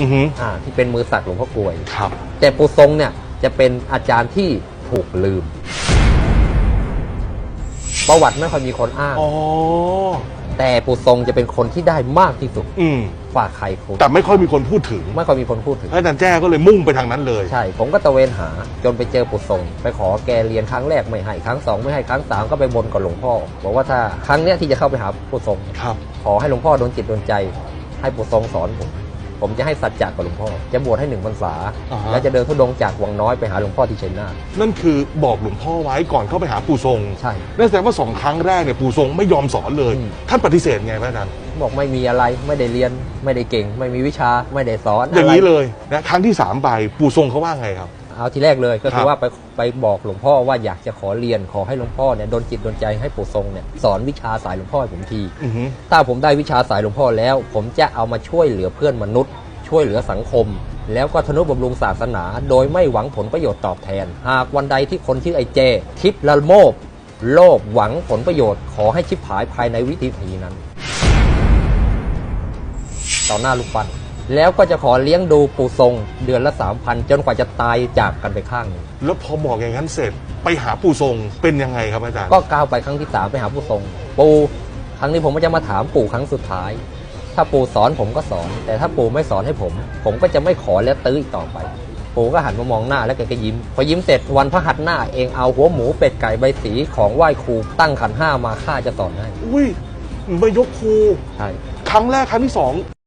อือฮึอ่าที่เป็นมือสักหลวงพ่อกลวย ครับ แต่ปู่ทรงเนี่ยจะเป็นอาจารย์ที่ถูกลืม ประวัติไม่ค่อยมีคนอ้าง อ๋อ แต่ปู่ทรงจะเป็นคนที่ได้มากที่สุดอืมฝากใครคุณแต่ไม่ค่อยมีคนพูดถึงไม่ค่อยมีคนพูดถึง อาจารย์แจ้ก็เลยมุ่งไปทางนั้นเลย ใช่ ผมก็ตะเวนหาจนไปเจอปู่ทรงไปขอแกเรียนครั้งแรกไม่ให้ครั้งสองไม่ให้ครั้งสามก็ไปบนกับหลวงพ่อ บอกว่าถ้าครั้งเนี้ยที่จะเข้าไปหาปู่ทรง ครับ ขอให้หลวงพ่อโดนจิตโดนใจ ให้ปู่ทรงสอนผม ผมจะให้สัจจะกับหลวงพ่อ จะบวชให้หนึ่งพรรษา อ่าฮะ แล้วจะเดินทุดงค์จากวังน้อยไปหาหลวงพ่อที่ชัยนาทนั่นคือบอกหลวงพ่อไว้ก่อนเข้าไปหาปู่ทรงใช่ นั่นแสดงว่าสองครั้งแรกเนี่ยปู่ทรงไม่ยอมสอนเลย อืม ท่านปฏิเสธไงพระอาจารย์บอกไม่มีอะไรไม่ได้เรียน ไม่ได้เก่ง ไม่มีวิชาไม่ได้สอนอย่างะไรนี้เลยนะครั้งที่สามไปปู่ทรงเขาว่าไงครับ เอาทีแรกเลยก็ครัคือบ ว่าไปไปบอกหลวงพ่อว่าอยากจะขอเรียนขอให้หลวงพ่อเนี่ยโดนจิตโดนใจให้ปู่ทรงเนี่ยสอนวิชาสายหลวงพ่อให้ผมที อือฮึถ้าผมได้วิชาสายหลวงพ่อแล้ว ผมจะเอามาช่วยเหลือเพื่อนมนุษย์ ช่วยเหลือสังคม แล้วก็ทนุบำรุงศาสนา โดยไม่หวังผลประโยชน์ตอบแทน หากวันใดที่คนชื่อไอ้เจ คิดละโมบ โลภหวังผลประโยชน์ ขอให้ชิบหายภายในวิธีทีนั้น ต่อหน้าลูกปั้นแล้วก็จะขอเลี้ยงดูปู่ทรง เดือนละสามพันจนกว่าจะตายจากกันไปข้างหนึ่งแล้วพอบอกอย่างนั้นเสร็จไปหาปู่ทรงเป็นยังไงครับอาจารย์ ก็ก้าวไปครั้งที่สามไปหาปู่ทรง ปู่ครั้งนี้ผมก็จะมาถามปู่ครั้งสุดท้าย ถ้าปู่สอนผมก็สอน แต่ถ้าปู่ไม่สอนให้ผม ผมก็จะไม่ขอและตื้ออีกต่อไป ปู่ก็หันมามองหน้าแล้วแกก็ยิ้ม พอยิ้มเสร็จวันพระหัตถ์หน้าเองเอาหัวหมูเป็ดไก่ใบสีของไหว้ครูตั้งขันห้ามาข้าจะสอนให้อุ้ยมายกครูใช่ ครั้งแรกครั้งที่สอง